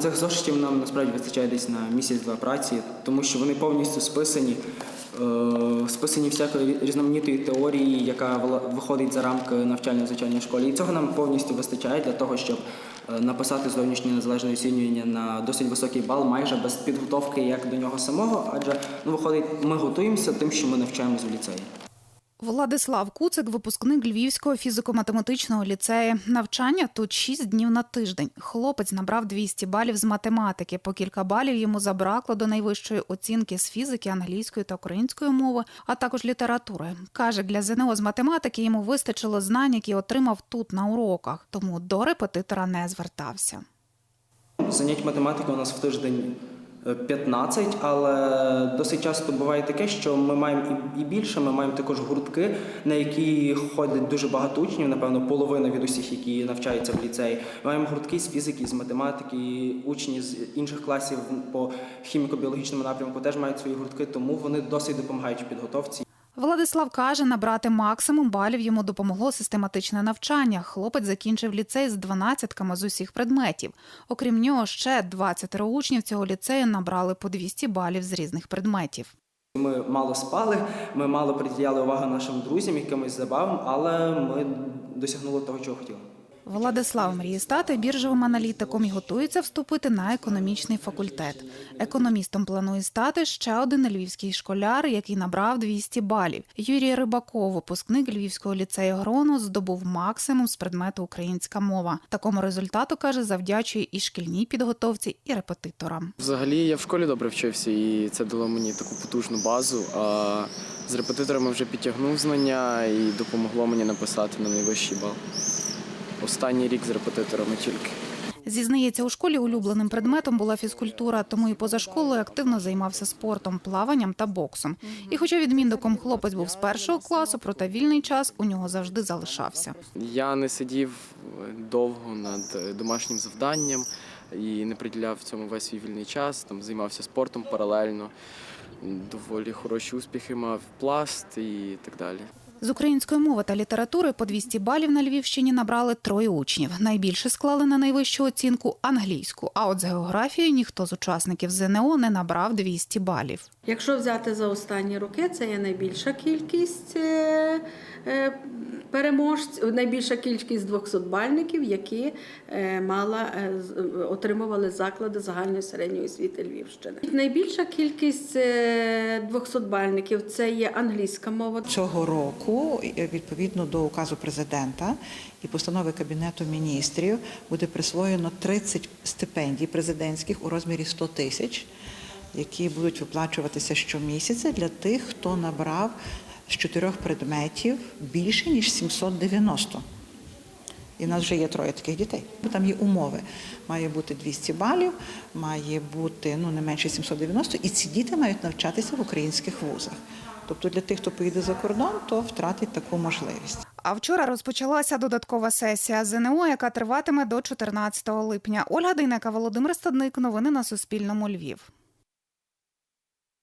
Цих зошитів нам насправді вистачає десь на місяць-два праці, тому що вони повністю списані, е, списані всякої різноманітної теорії, яка виходить за рамки навчальної звичайної школі. І цього нам повністю вистачає для того, щоб е, написати зовнішнє незалежне оцінювання на досить високий бал, майже без підготовки як до нього самого, адже ну, виходить, ми готуємося тим, що ми навчаємось в ліцеї. Владислав Куцик, випускник Львівського фізико-математичного ліцею. Навчання тут 6 днів на тиждень. Хлопець набрав 200 балів з математики. По кілька балів йому забракло до найвищої оцінки з фізики, англійської та української мови, а також літератури. Каже, для ЗНО з математики йому вистачило знань, які отримав тут на уроках, тому до репетитора не звертався. Занять математики у нас в тиждень 15, але досить часто буває таке, що ми маємо і і більше. Ми маємо також гуртки, на які ходить дуже багато учнів, напевно, половина від усіх, які навчаються в ліцеї. Ми маємо гуртки з фізики, з математики, учні з інших класів по хіміко-біологічному напрямку теж мають свої гуртки, тому вони досить допомагають в підготовці. Владислав каже, набрати максимум балів йому допомогло систематичне навчання. Хлопець закінчив ліцей з дванадцятками з усіх предметів. Окрім нього, ще 20 учнів цього ліцею набрали по 200 балів з різних предметів. Ми мало спали, ми мало приділяли увагу нашим друзям, якимось забавам, але ми досягнули того, чого хотіли. Владислав мріє стати біржовим аналітиком і готується вступити на економічний факультет. Економістом планує стати ще один львівський школяр, який набрав 200 балів. Юрій Рибаков, випускник Львівського ліцею Грону, здобув максимум з предмету українська мова. Такому результату каже, завдячує і шкільній підготовці, і репетиторам. Взагалі я в школі добре вчився, і це дало мені таку потужну базу. А з репетиторами вже підтягнув знання і допомогло мені написати на найвищий бал. Останній рік з репетиторами тільки. Зізнається, у школі улюбленим предметом була фізкультура, тому і поза школою активно займався спортом, плаванням та боксом. І хоча відмінником хлопець був з першого класу, проте вільний час у нього завжди залишався. Я не сидів довго над домашнім завданням і не приділяв цьому весь свій вільний час. Там займався спортом паралельно. Доволі хороші успіхи мав пласт і так далі. З української мови та літератури по 200 балів на Львівщині набрали троє учнів. Найбільше склали на найвищу оцінку англійську. А от з географії ніхто з учасників ЗНО не набрав 200 балів. Якщо взяти за останні роки, це є найбільша кількість е, е, переможців, найбільша кількість 200-бальників, які е, мала, отримували заклади загальної середньої освіти Львівщини. Найбільша кількість 200-бальників це є англійська мова. Цього року, відповідно до указу президента і постанови Кабінету міністрів, буде присвоєно 30 стипендій президентських у розмірі 100 тисяч, які будуть виплачуватися щомісяця для тих, хто набрав з чотирьох предметів більше ніж 790. І в нас вже є троє таких дітей. Там є умови. Має бути 200 балів, має бути ну, не менше 790, і ці діти мають навчатися в українських вузах. Тобто для тих, хто поїде за кордон, то втратить таку можливість. А вчора розпочалася додаткова сесія ЗНО, яка триватиме до 14 липня. Ольга Дейнека, Володимир Стадник. Новини на Суспільному. Львів.